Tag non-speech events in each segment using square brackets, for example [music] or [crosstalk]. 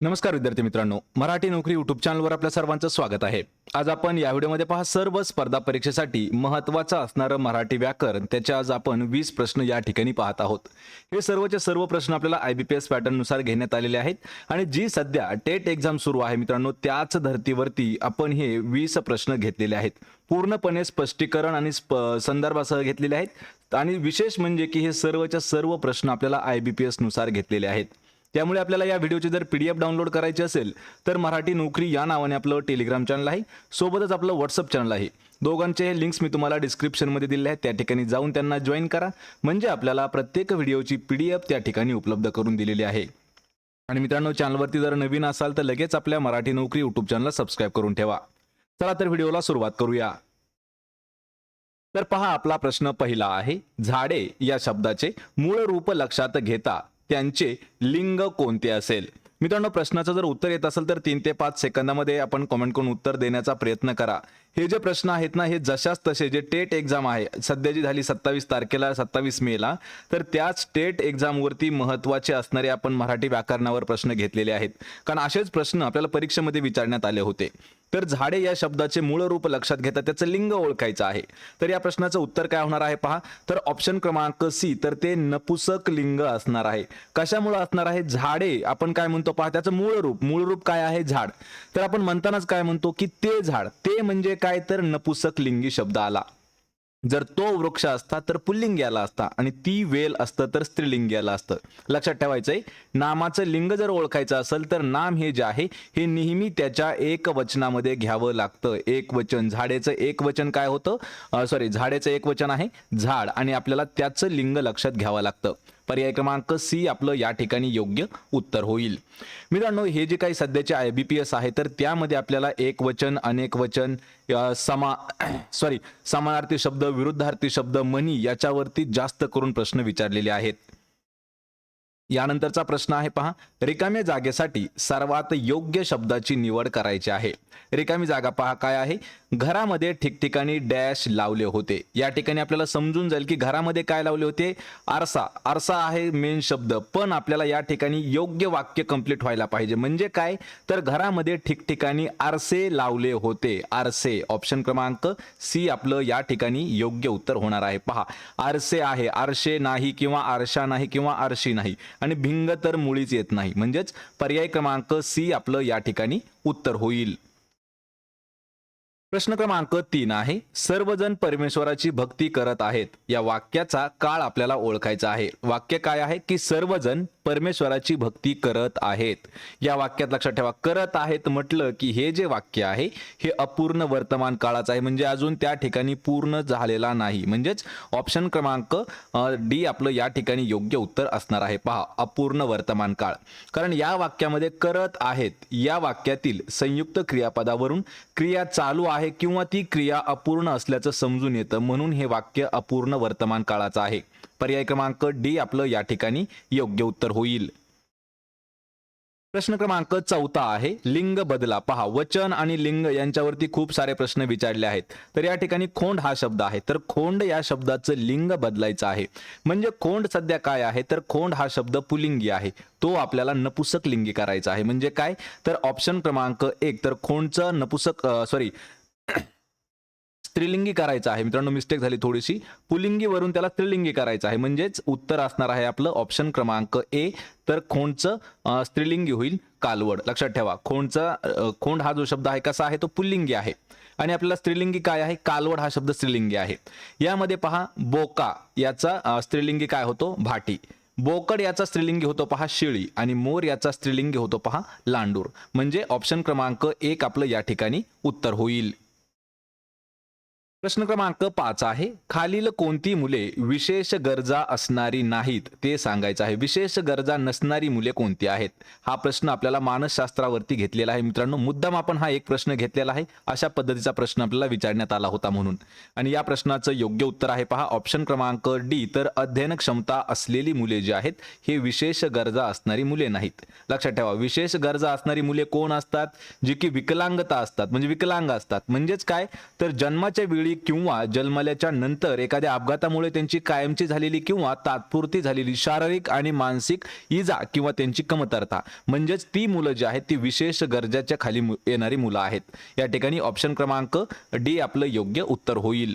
नमस्कार विद्यार्थी मित्रांनो मराठी नोकरी युट्यूब चॅनलवर आपल्या सर्वांचं स्वागत आहे. आज आपण या व्हिडिओमध्ये पहा सर्व स्पर्धा परीक्षेसाठी महत्त्वाचं असणारं मराठी व्याकरण त्याचे आज आपण वीस प्रश्न या ठिकाणी पाहत आहोत. हे सर्वचे सर्व प्रश्न आपल्याला आय बी पी एस पॅटर्ननुसार घेण्यात आलेले आहेत. आणि जी सध्या टेट एक्झाम सुरू आहे मित्रांनो त्याच धर्तीवरती आपण हे वीस प्रश्न घेतलेले आहेत. पूर्णपणे स्पष्टीकरण आणि स्प- संदर्भासह घेतलेले आहेत. आणि विशेष म्हणजे की हे सर्वच्या सर्व प्रश्न आपल्याला आय बी पी एसनुसार घेतलेले आहेत. त्यामुळे आपल्याला या व्हिडिओची जर पी डी एफ डाउनलोड करायची असेल तर मराठी नोकरी या नावाने आपलं टेलिग्राम चॅनल आहे. सोबतच आपलं व्हॉट्सअप चॅनल आहे. दोघांचे लिंक्स मी तुम्हाला डिस्क्रिप्शनमध्ये दिले आहेत. त्या ठिकाणी जाऊन त्यांना जॉईन करा. म्हणजे आपल्याला प्रत्येक व्हिडिओची पी डी एफ त्या ठिकाणी उपलब्ध करून दिलेली आहे. आणि मित्रांनो चॅनलवरती जर नवीन असाल तर लगेच आपल्या मराठी नोकरी यूट्यूब चॅनलला सबस्क्राईब करून ठेवा. चला तर व्हिडिओला सुरुवात करूया. तर पहा आपला प्रश्न पहिला आहे. झाडे या शब्दाचे मूळ रूप लक्षात घेता त्यांचे लिंग कोणते असेल? मित्रांनो प्रश्नाचं जर उत्तर येत असेल तर तीन ते पाच सेकंदामध्ये आपण कमेंट करून उत्तर देण्याचा प्रयत्न करा. हे जे प्रश्न आहेत ना हे जशाच तसे जे टेट एक्झाम आहे सध्या जी झाली सत्तावीस तारखेला सत्तावीस मेला तर त्याच टेट एक्झामवरती महत्त्वाचे असणारे आपण मराठी व्याकरणावर प्रश्न घेतलेले आहेत. कारण असेच प्रश्न आपल्याला परीक्षेमध्ये विचारण्यात आले होते. तर झाडे या शब्दाचे मूळ रूप लक्षात घेता त्याचं लिंग ओळखायचं आहे. तर या प्रश्नाचं उत्तर काय होणार आहे पहा. तर ऑप्शन क्रमांक सी तर ते नपुसक लिंग असणार आहे. कशामुळे असणार आहे? झाडे आपण काय म्हणतो पहा त्याचं मूळ रूप. मूळ रूप काय आहे? झाड. तर आपण म्हणतानाच काय म्हणतो की ते झाड. ते म्हणजे काय तर नपुसक लिंगी शब्द आला. जर तो वृक्ष असता तर पुल्लिंगी आला असता आणि ती वेल असतं तर स्त्रीलिंगी आला असतं. लक्षात ठेवायचंय नामाचं लिंग जर ओळखायचं असेल तर नाम हे जे आहे हे नेहमी त्याच्या एक वचनामध्ये घ्यावं लागतं. एक वचन झाडेचं एक वचन काय होतं? सॉरी झाडेचं एक वचन आहे झाड आणि आपल्याला त्याचं लिंग लक्षात घ्यावं लागतं. पर्याय क्रमांक सी आपलं या ठिकाणी योग्य उत्तर होईल. मित्रांनो हे जे काही सध्याचे आय बी पी एस आहे तर त्यामध्ये आपल्याला एक वचन अनेक वचन समा [clears throat] सॉरी समानार्थी शब्द विरुद्धार्थी शब्द मनी याच्यावरती जास्त करून प्रश्न विचारलेले आहेत. यानंतरचा प्रश्न आहे पहा. रिकाम्या जागेसाठी सर्वात योग्य शब्दाची निवड करायची आहे. रिकामी जागा पहा काय आहे? घरामध्ये ठिकठिकाणी डॅश लावले होते. या ठिकाणी आपल्याला समजून जाईल की घरामध्ये काय लावले होते? आरसा. आरसा आहे मेन शब्द. पण आपल्याला या ठिकाणी योग्य वाक्य कंप्लीट व्हायला पाहिजे. म्हणजे काय? तर घरामध्ये ठिकठिकाणी आरसे लावले होते. आरसे. ऑप्शन क्रमांक सी आपलं या ठिकाणी योग्य उत्तर होणार आहे. पहा. आरसे आहे. आरशे नाही किंवा आरशा नाही किंवा आरशी नाही. आणि भिंग तर मुळीच येत नाही. म्हणजेच पर्याय क्रमांक सी आपलं या ठिकाणी उत्तर होईल. प्रश्न क्रमांक तीन आहे सर्वजण परमेश्वराची भक्ती करत आहेत. या वाक्याचा काळ आपल्याला ओळखायचा आहे. वाक्य काय आहे? की सर्वजण परमेश्वराची भक्ती करत आहेत. या वाक्यात लक्षात ठेवा करत आहेत म्हटलं की हे जे वाक्य आहे हे अपूर्ण वर्तमान काळाचं आहे. म्हणजे अजून त्या ठिकाणी पूर्ण झालेला नाही. म्हणजेच ऑप्शन क्रमांक डी आपलं या ठिकाणी योग्य उत्तर असणार आहे. पहा अपूर्ण वर्तमान काळ. कारण या वाक्यामध्ये करत आहेत या वाक्यातील संयुक्त क्रियापदावरून क्रिया चालू आहे किंवा ती क्रिया अपूर्ण असल्याचं समजून येतं. म्हणून हे वाक्य अपूर्ण वर्तमान काळाचं आहे. पर्याय क्रमांक डी आपलं या ठिकाणी योग्य उत्तर होईल. प्रश्न क्रमांक चौथा आहे लिंग बदला. पहा वचन आणि लिंग यांच्यावरती खूप सारे प्रश्न विचारले आहेत. तर या ठिकाणी खोंड हा शब्द आहे. तर खोंड या शब्दाचं लिंग बदलायचं आहे. म्हणजे खोंड सध्या काय आहे? तर खोंड हा शब्द पुलिंगी आहे. तो आपल्याला नपुसक लिंगी करायचा आहे. म्हणजे काय? तर ऑप्शन क्रमांक एक तर खोंडचं नपुसक सॉरी स्त्रीलिंगी करायचं आहे. मित्रांनो मिस्टेक झाली थोडीशी. पुलिंगीवरून त्याला स्त्रीलिंगी करायचं आहे. म्हणजेच उत्तर असणार आहे आपलं ऑप्शन क्रमांक ए तर खोंडचं स्त्रीलिंगी होईल कालवड. लक्षात ठेवा खोंडचा खोंड हा जो शब्द आहे कसा आहे तो पुल्लिंगी आहे. आणि आपल्याला स्त्रीलिंगी काय आहे? कालवड हा शब्द स्त्रीलिंगी आहे. यामध्ये पहा बोका याचा स्त्रीलिंगी काय होतो? भाटी. बोकड याचा स्त्रीलिंगी होतो पहा शिळी. आणि मोर याचा स्त्रीलिंगी होतो पहा लांडूर. म्हणजे ऑप्शन क्रमांक एक आपलं या ठिकाणी उत्तर होईल. प्रश्न क्रमांक पाच आहे खालील कोणती मुले विशेष गरजा असणारी नाहीत ते सांगायचं आहे. विशेष गरजा नसणारी मुले कोणती आहेत? हा प्रश्न आपल्याला मानसशास्त्रावरती घेतलेला आहे मित्रांनो. मुद्दाम आपण हा एक प्रश्न घेतलेला आहे. अशा पद्धतीचा प्रश्न आपल्याला विचारण्यात आला होता म्हणून. आणि या प्रश्नाचं योग्य उत्तर आहे पहा. ऑप्शन क्रमांक डी तर अध्ययन क्षमता असलेली मुले जी आहेत हे विशेष गरजा असणारी मुले नाहीत. लक्षात ठेवा विशेष गरजा असणारी मुले कोण असतात? जी की विकलांगता असतात. म्हणजे विकलांग असतात. म्हणजेच काय? तर जन्माच्या वेळी वेळी किंवा जन्मल्याच्या नंतर एखाद्या अपघातामुळे त्यांची कायमची झालेली किंवा तात्पुरती झालेली शारीरिक आणि मानसिक इजा किंवा त्यांची कमतरता. म्हणजेच ती मुलं जी आहेत ती विशेष गरजाच्या खाली येणारी मुलं आहेत. या ठिकाणी ऑप्शन क्रमांक डी आपलं योग्य उत्तर होईल.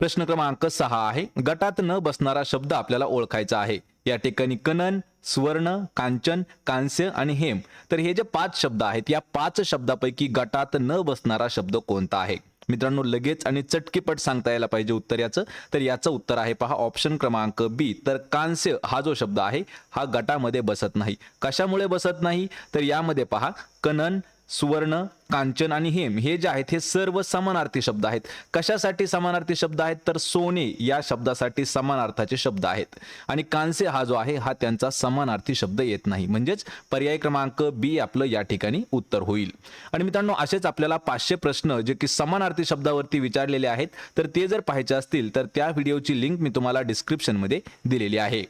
प्रश्न क्रमांक सहा आहे. गटात न बसणारा शब्द आपल्याला ओळखायचा आहे. या ठिकाणी कनन स्वर्ण कांचन कांस्य आणि हेम. तर हे जे पाच शब्द आहेत या पाच शब्दापैकी गटात न बसणारा शब्द कोणता आहे? मित्रांनो लगेच आणि चटकीपट सांगता यायला पाहिजे उत्तर याचं तर याचं उत्तर आहे पहा ऑप्शन क्रमांक बी तर कांस्य हा जो शब्द आहे हा गटामध्ये बसत नाही. कशामुळे बसत नाही? तर यामध्ये पहा कनन सुवर्ण कांचन आणि हेम हे जे आहेत हे सर्व समानार्थी शब्द आहेत. कशासाठी समानार्थी शब्द आहेत? तर सोने या शब्दासाठी समानार्थाचे शब्द आहेत. आणि कांसे हा जो आहे हा त्यांचा समानार्थी शब्द येत नाही. म्हणजेच पर्याय क्रमांक बी आपलं या ठिकाणी उत्तर होईल. आणि मित्रांनो असेच आपल्याला पाचशे प्रश्न जे की समानार्थी शब्दावरती विचारलेले आहेत तर ते जर पाहायचे असतील तर त्या व्हिडिओची लिंक मी तुम्हाला डिस्क्रिप्शनमध्ये दिलेली आहे.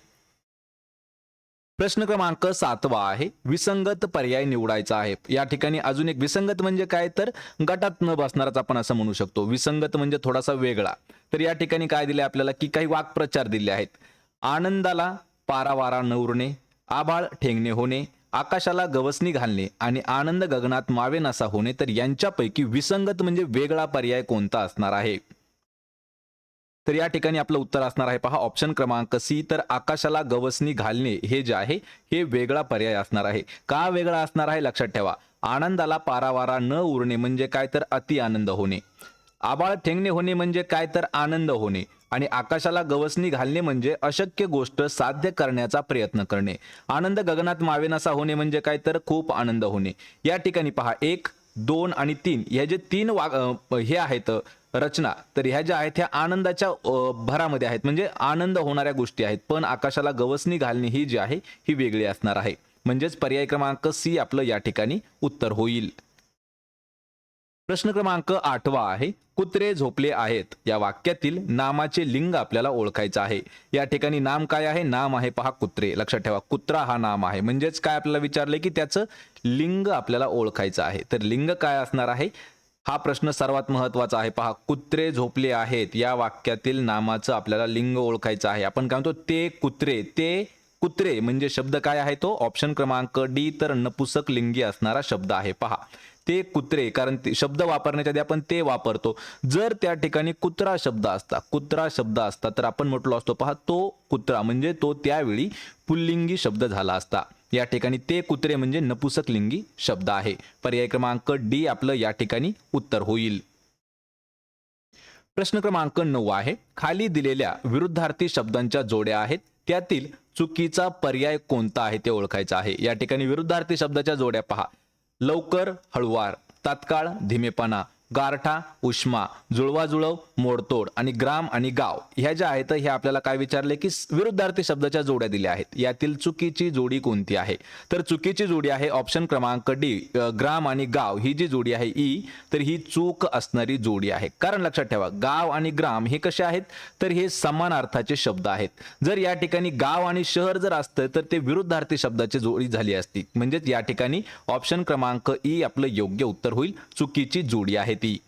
प्रश्न क्रमांक सातवा आहे. विसंगत पर्याय निवडायचा आहे. या ठिकाणी अजून एक विसंगत म्हणजे काय? तर गटात न बसणाराच आपण असं म्हणू शकतो. विसंगत म्हणजे थोडासा वेगळा. तर या ठिकाणी काय दिले आपल्याला? की काही वाक्प्रचार दिले आहेत. आनंदाला पारावारा न उरणे आभाळ ठेंगणे होणे आकाशाला गवसणी घालणे आणि आनंद गगनात मावेनासा होणे तर यांच्यापैकी विसंगत म्हणजे वेगळा पर्याय कोणता असणार आहे? तर या ठिकाणी आपलं उत्तर असणार आहे. पहा ऑप्शन क्रमांक सी तर आकाशाला गवसणी घालणे हे जे आहे हे वेगळा पर्याय असणार आहे. का वेगळा असणार आहे? लक्षात ठेवा. आनंदाला पारावारा न उरणे म्हणजे काय? तर अति आनंद होणे. आबाळ ठेंगणे होणे म्हणजे काय? तर आनंद होणे. आणि आकाशाला गवसणी घालणे म्हणजे अशक्य गोष्ट साध्य करण्याचा प्रयत्न करणे. आनंद गगनात मावेनासा होणे म्हणजे काय? तर खूप आनंद होणे. या ठिकाणी पहा एक दोन आणि तीन. या जे तीन वाग हे आहेत रचना. तर ह्या ज्या आहेत ह्या आनंदाच्या भरामध्ये आहेत. म्हणजे आनंद होणाऱ्या गोष्टी आहेत. पण आकाशाला गवसणी घालणे ही जी आहे ही वेगळी असणार आहे. म्हणजेच पर्याय क्रमांक सी आपलं या ठिकाणी उत्तर होईल. प्रश्न क्रमांक आठवा आहे कुत्रे झोपले आहेत. या वाक्यातील नामाचे लिंग आपल्याला ओळखायचं आहे. या ठिकाणी नाम काय आहे? नाम आहे पहा कुत्रे. लक्षात ठेवा कुत्रा हा नाम आहे. म्हणजेच काय आपल्याला विचारले की त्याचं लिंग आपल्याला ओळखायचं आहे. तर लिंग काय असणार आहे? हा प्रश्न सर्वात महत्त्वाचा आहे. पहा कुत्रे झोपले आहेत. या वाक्यातील नामाचं आपल्याला लिंग ओळखायचं आहे. आपण काय म्हणतो? ते कुत्रे ते कुत्रे म्हणजे शब्द काय आहे तो? ऑप्शन क्रमांक डी तर नपुसक लिंगी असणारा शब्द आहे. पहा ते कुत्रे कारण ते शब्द वापरण्याच्या आधी आपण ते वापरतो. जर त्या ठिकाणी कुत्रा शब्द असता कुत्रा शब्द असता तर आपण म्हटलो असतो पहा तो कुत्रा म्हणजे तो त्यावेळी पुल्लिंगी शब्द झाला असता. या ठिकाणी ते कुत्रे म्हणजे नपुसक लिंगी शब्द आहे. पर्याय क्रमांक डी आपलं या ठिकाणी उत्तर होईल. प्रश्न क्रमांक नऊ आहे. खाली दिलेल्या विरुद्धार्थी शब्दांच्या जोड्या आहेत. त्यातील चुकीचा पर्याय कोणता आहे ते ओळखायचं आहे. या ठिकाणी विरुद्धार्थी शब्दाच्या जोड्या पहा. लवकर हळुवार तात्काळ धीमेपणा. गारठा उष्मा जुळवाजुळव मोडतोड आणि ग्राम आणि गाव ह्या ज्या आहेत हे आपल्याला काय विचारले की विरुद्धार्थी शब्दाच्या जोड्या दिल्या आहेत. यातील चुकीची जोडी कोणती आहे? तर चुकीची जोडी आहे ऑप्शन क्रमांक डी ग्राम आणि गाव. ही जी जोडी आहे ई तर ही चूक असणारी जोडी आहे. कारण लक्षात ठेवा गाव आणि ग्राम हे कसे आहेत? तर हे समान अर्थाचे शब्द आहेत. जर या ठिकाणी गाव आणि शहर जर असतं तर ते विरुद्धार्थी शब्दाची जोडी झाली असती. म्हणजेच या ठिकाणी ऑप्शन क्रमांक ई आपलं योग्य उत्तर होईल. चुकीची जोडी आहे माहिती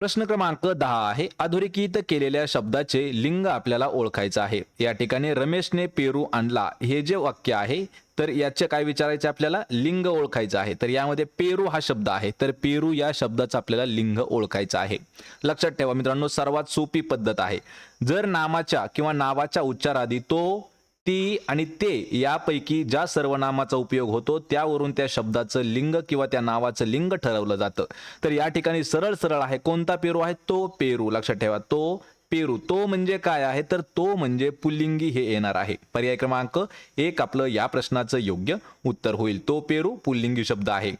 प्रश्न क्रमांक दहा आहे. अधोरेखित केलेल्या शब्दाचे लिंग आपल्याला ओळखायचं आहे. या ठिकाणी रमेशने पेरू आणला. हे जे वाक्य आहे तर याचे काय विचारायचे आपल्याला? लिंग ओळखायचं आहे. तर यामध्ये पेरू हा शब्द आहे. तर पेरू या शब्दाचं आपल्याला लिंग ओळखायचं आहे. लक्षात ठेवा मित्रांनो सर्वात सोपी पद्धत आहे. जर नामाच्या किंवा नावाच्या उच्चाराआधी तो ती आणि ते यापैकी ज्या सर्वनामाचा उपयोग होतो त्यावरून त्या शब्दाचं लिंग किंवा त्या नावाचं लिंग ठरवलं जातं. तर या ठिकाणी सरळ सरळ आहे. कोणता पेरू आहे? तो पेरू. लक्षात ठेवा. तो पेरू. तो म्हणजे काय आहे? तर तो म्हणजे पुल्लिंगी हे येणार आहे. पर्याय क्रमांक एक आपलं या प्रश्नाचं योग्य उत्तर होईल. तो पेरू पुल्लिंगी शब्द आहे.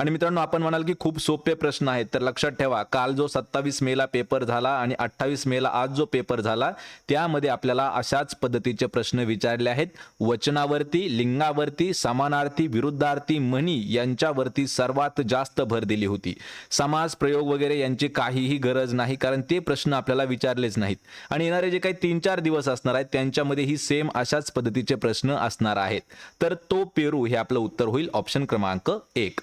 आणि मित्रांनो आपण म्हणाल की खूप सोपे प्रश्न आहेत. तर लक्षात ठेवा काल जो सत्तावीस मेला पेपर झाला आणि अठ्ठावीस मेला आज जो पेपर झाला त्यामध्ये आपल्याला अशाच पद्धतीचे प्रश्न विचारले आहेत. वचनावरती लिंगावरती समानार्थी विरुद्धार्थी म्हणी यांच्यावरती सर्वात जास्त भर दिली होती. समास प्रयोग वगैरे यांची काहीही गरज नाही कारण ते प्रश्न आपल्याला विचारलेच नाहीत. आणि येणारे जे काही तीन चार दिवस असणार आहेत त्यांच्यामध्ये ही सेम अशाच पद्धतीचे प्रश्न असणार आहेत. तर तो पेरू हे आपलं उत्तर होईल ऑप्शन क्रमांक एक.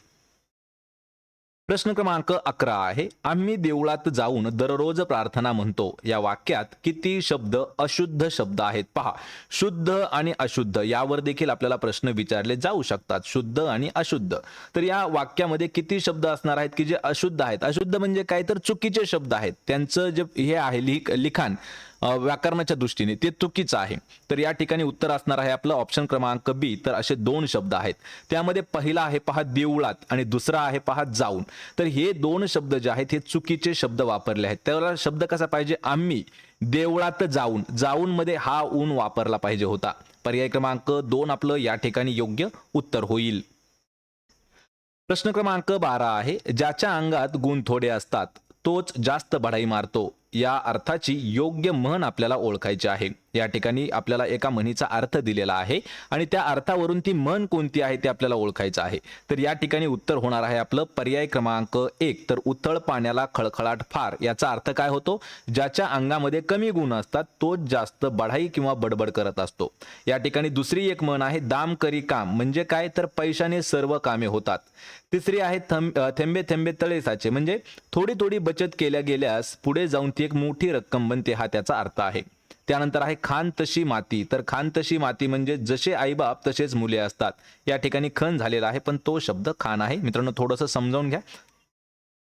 प्रश्न क्रमांक अकरा आहे. आम्ही देवळात जाऊन दररोज प्रार्थना म्हणतो. या वाक्यात किती शब्द अशुद्ध शब्द आहेत? पहा. शुद्ध आणि अशुद्ध यावर देखील आपल्याला प्रश्न विचारले जाऊ शकतात. शुद्ध आणि अशुद्ध. तर या वाक्यामध्ये किती शब्द असणार आहेत की जे अशुद्ध आहेत? अशुद्ध म्हणजे काय? तर चुकीचे शब्द आहेत. त्यांचं जे हे आहे लिख लिखाण. व्याकरणाच्या दृष्टीने ते चुकीचं आहे. तर या ठिकाणी उत्तर असणार आहे आपलं ऑप्शन क्रमांक बी तर असे दोन शब्द आहेत. त्यामध्ये पहिला आहे पहा देवळात आणि दुसरा आहे पहा जाऊन. तर हे दोन शब्द जे आहेत हे चुकीचे शब्द वापरले आहेत. त्याला शब्द कसा पाहिजे? आम्ही देवळात जाऊन जाऊन मध्ये हा ऊन वापरला पाहिजे होता. पर्याय क्रमांक दोन आपलं या ठिकाणी योग्य उत्तर होईल. प्रश्न क्रमांक बारा आहे. ज्याच्या अंगात गुण थोडे असतात तोच जास्त बढाई मारतो. या अर्थाची योग्य म्हण आपल्याला ओळखायची आहे. या ठिकाणी आपल्याला एका म्हणीचा अर्थ दिलेला आहे आणि त्या अर्थावरून ती म्हण कोणती आहे ते आपल्याला ओळखायचं आहे. तर या ठिकाणी उत्तर होणार आहे आपलं पर्याय क्रमांक एक. तर उथळ पाण्याला खळखळाट फार याचा अर्थ काय होतो? ज्याच्या अंगामध्ये कमी गुण असतात तोच जास्त बढाई किंवा बडबड करत असतो. या ठिकाणी दुसरी एक म्हण आहे दाम करी काम. म्हणजे काय? तर पैशाने सर्व कामे होतात. तिसरी आहे थंब थेंबे थेंबे तळे साचे म्हणजे थोडी थोडी बचत केल्या गेल्यास पुढे जाऊन ती एक मोठी रक्कम बनते हा त्याचा अर्थ आहे. त्यानंतर आहे खान तशी माती. तर खान तशी माती म्हणजे जसे आईबाप तसेच मुले असतात. या ठिकाणी खण झालेला आहे पण तो शब्द खान आहे. मित्रांनो थोडंसं समजावून घ्या.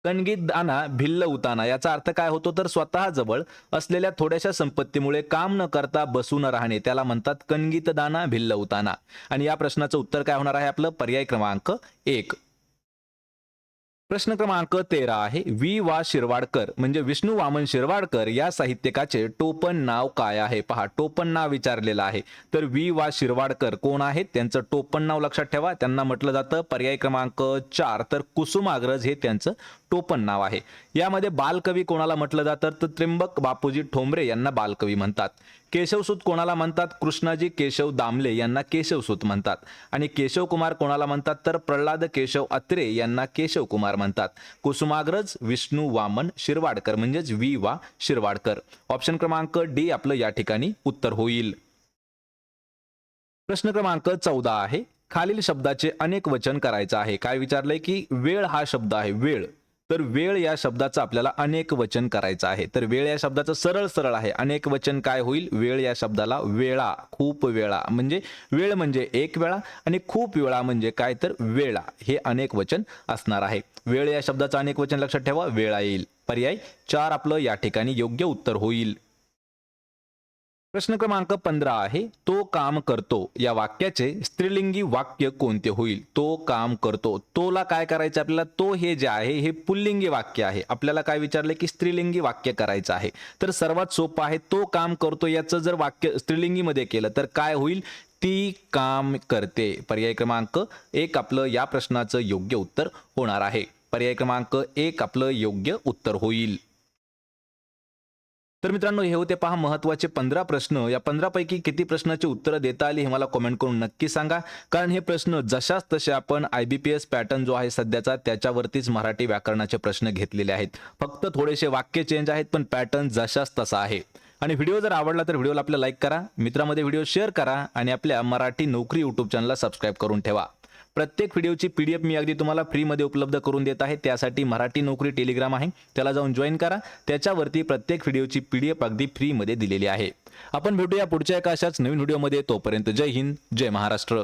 कणगीत दाना भिल्ल उताना याचा अर्थ काय होतो? तर स्वतः जवळ असलेल्या थोड्याशा संपत्तीमुळे काम न करता बसून राहणे त्याला म्हणतात कणगीत दाना भिल्ल उताना. आणि या प्रश्नाचं उत्तर काय होणार आहे आपलं? पर्याय क्रमांक एक. प्रश्न क्रमांक तेरा आहे वी वा शिरवाडकर म्हणजे विष्णू वामन शिरवाडकर या साहित्यकाचे टोपण नाव काय आहे? पहा टोपण नाव विचारलेलं आहे. तर वी वा शिरवाडकर कोण आहेत? त्यांचं टोपण नाव लक्षात ठेवा. त्यांना म्हटलं जातं पर्याय क्रमांक चार. तर कुसुमाग्रज हे त्यांचं टोपण नाव आहे. यामध्ये बालकवी कोणाला म्हटलं जातं? तर त्र्यंबक बापूजी ठोंबरे यांना बालकवी म्हणतात. केशवसूत कोणाला म्हणतात? कृष्णाजी केशव दामले यांना केशवसूत म्हणतात. आणि केशव कुमार कोणाला म्हणतात? तर प्रल्हाद केशव अत्रे यांना केशव कुमार म्हणतात. कुसुमाग्रज विष्णू वामन शिरवाडकर म्हणजेच वी वा शिरवाडकर. ऑप्शन क्रमांक डी आपलं या ठिकाणी उत्तर होईल. प्रश्न क्रमांक चौदा आहे. खालील शब्दाचे अनेक वचन करायचं आहे. काय विचारलंय की वेळ हा शब्द आहे वेळ. तर वेळ या शब्दाचं आपल्याला अनेक वचन करायचं आहे. तर वेळ या शब्दाचं सरळ सरळ आहे. अनेक वचन काय होईल? वेळ या शब्दाला वेळा खूप वेळा. म्हणजे वेळ म्हणजे एक वेळा आणि खूप वेळा म्हणजे काय तर वेळा. हे अनेक वचन असणार आहे. वेळ या शब्दाचं अनेक वचन लक्षात ठेवा. वेळा येईल. पर्याय चार आपलं या ठिकाणी योग्य उत्तर होईल. प्रश्न क्रमांक पंधरा आहे तो काम करतो. या वाक्याचे स्त्रीलिंगी वाक्य कोणते होईल? तो काम करतो. तोला काय करायचं आपल्याला? तो हे जे आहे हे पुल्लिंगी वाक्य आहे. आपल्याला काय विचारलं की स्त्रीलिंगी वाक्य करायचं आहे. तर सर्वात सोपं आहे तो काम करतो याचं जर वाक्य स्त्रीलिंगीमध्ये केलं तर काय होईल? ती काम करते. पर्याय क्रमांक एक आपलं या प्रश्नाचं योग्य उत्तर होणार आहे. पर्याय क्रमांक एक आपलं योग्य उत्तर होईल. तर मित्रांनो हे होते पहा महत्त्वाचे पंधरा प्रश्न. या पंधरापैकी किती प्रश्नाची उत्तरं देता आली हे मला कमेंट करून नक्की सांगा. कारण हे प्रश्न जशाच तसे आपण I B P S pattern जो आहे सध्याचा त्याच्यावरतीच मराठी व्याकरणाचे प्रश्न घेतलेले आहेत. फक्त थोडेसे वाक्य चेंज आहेत पण पॅटर्न जशाच तसा आहे. आणि व्हिडिओ जर आवडला तर व्हिडिओला आपल्या लाईक करा. मित्रामध्ये व्हिडिओ शेअर करा आणि आपल्या मराठी नोकरी यूट्यूब चॅनलला सबस्क्राईब करून ठेवा. प्रत्येक व्हिडिओची पी डी एफ मी अगदी तुम्हाला फ्रीमध्ये उपलब्ध करून देत आहे. त्यासाठी मराठी नोकरी टेलिग्राम आहे. त्याला जाऊन जॉईन करा. त्याच्यावरती प्रत्येक व्हिडिओची पी डी एफ अगदी फ्रीमध्ये दिलेली आहे. आपण भेटूया पुढच्या एका अशाच नवीन व्हिडिओमध्ये. तोपर्यंत जय हिंद जय महाराष्ट्र.